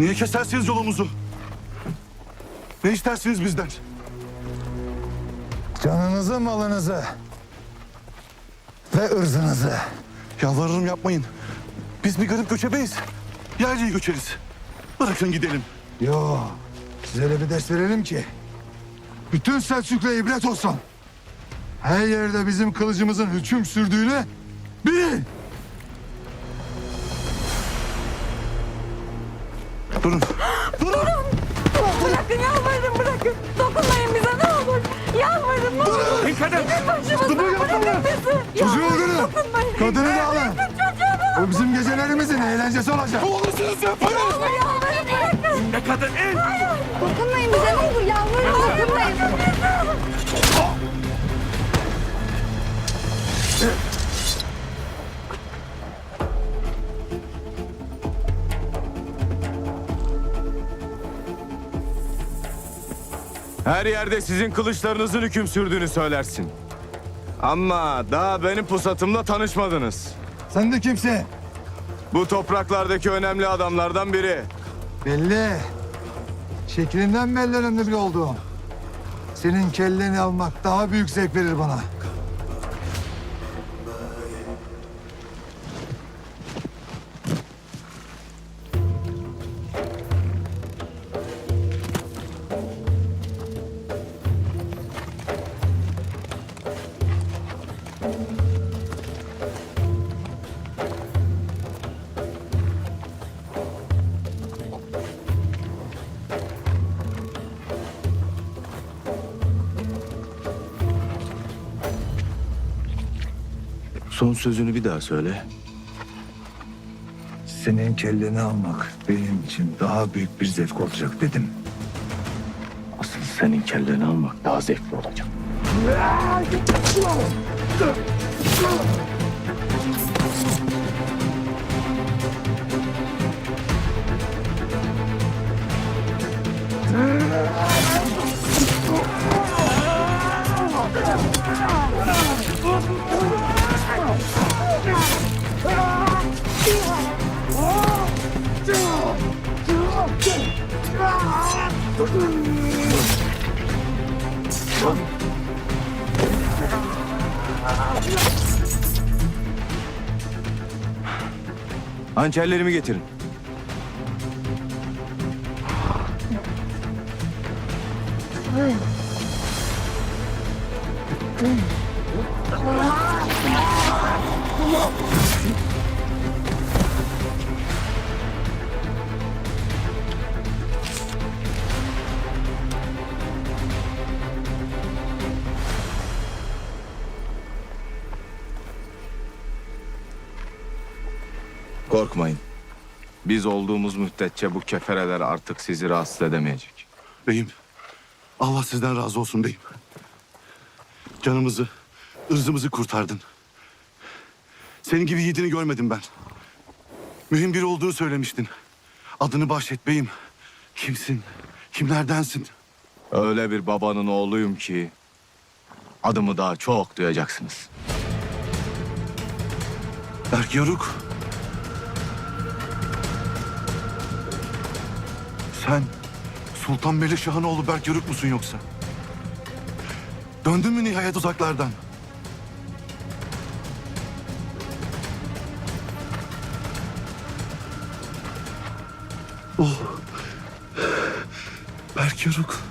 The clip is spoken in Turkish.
Niye kesersiniz yolumuzu? Ne istersiniz bizden? Canınızı, malınızı ve ırzınızı. Yalvarırım yapmayın. Biz bir garip göçebeyiz. Yerliyi göçeriz. Bırakın gidelim. Yo, size öyle bir ders verelim ki bütün Selçuklu'ya ibret olsun. Her yerde bizim kılıcımızın hüküm sürdüğünü bilin. Durun. Bırakın yalvarırım bırakın. Dokunmayın bize ne olur. Yalvarırım ne olur. İn kadın. Gidin başımızdan bırakın bizi. Çocuğu öldürün. dokunmayın. Kadını da alın. O bizim gecelerimizin eğlencesi olacak. Olursunuz yaparız. Yalvarırım bırakın. Ne kadın in. Dokunmayın bize ne olur yalvarırım dokunmayın. Her yerde sizin kılıçlarınızın hüküm sürdüğünü söylersin. Ama daha benim pusatımla tanışmadınız. Sen de kimsin? Bu topraklardaki önemli adamlardan biri. Belli. Şeklinden belli önemli biri olduğum. Senin kelleni almak daha büyük zevk verir bana. Son sözünü bir daha söyle. Senin kelleni almak benim için daha büyük bir zevk olacak dedim. Asıl senin kelleni almak daha zevkli olacak. Hançerlerimi getirin. Korkmayın. Biz olduğumuz müddetçe bu kefereler artık sizi rahatsız edemeyecek. Beyim. Allah sizden razı olsun beyim. Canımızı, ırzımızı kurtardın. Senin gibi yiğidini görmedim ben. Mühim biri olduğunu söylemiştin. Adını bahşet beyim. Kimsin? Kimlerdensin? Öyle bir babanın oğluyum ki adımı daha çok duyacaksınız. Berk Yaruk. Sen Sultan Melikşah'ın oğlu Berk Yaruk musun yoksa? Döndün mü nihayet uzaklardan? Oh. Berk Yaruk.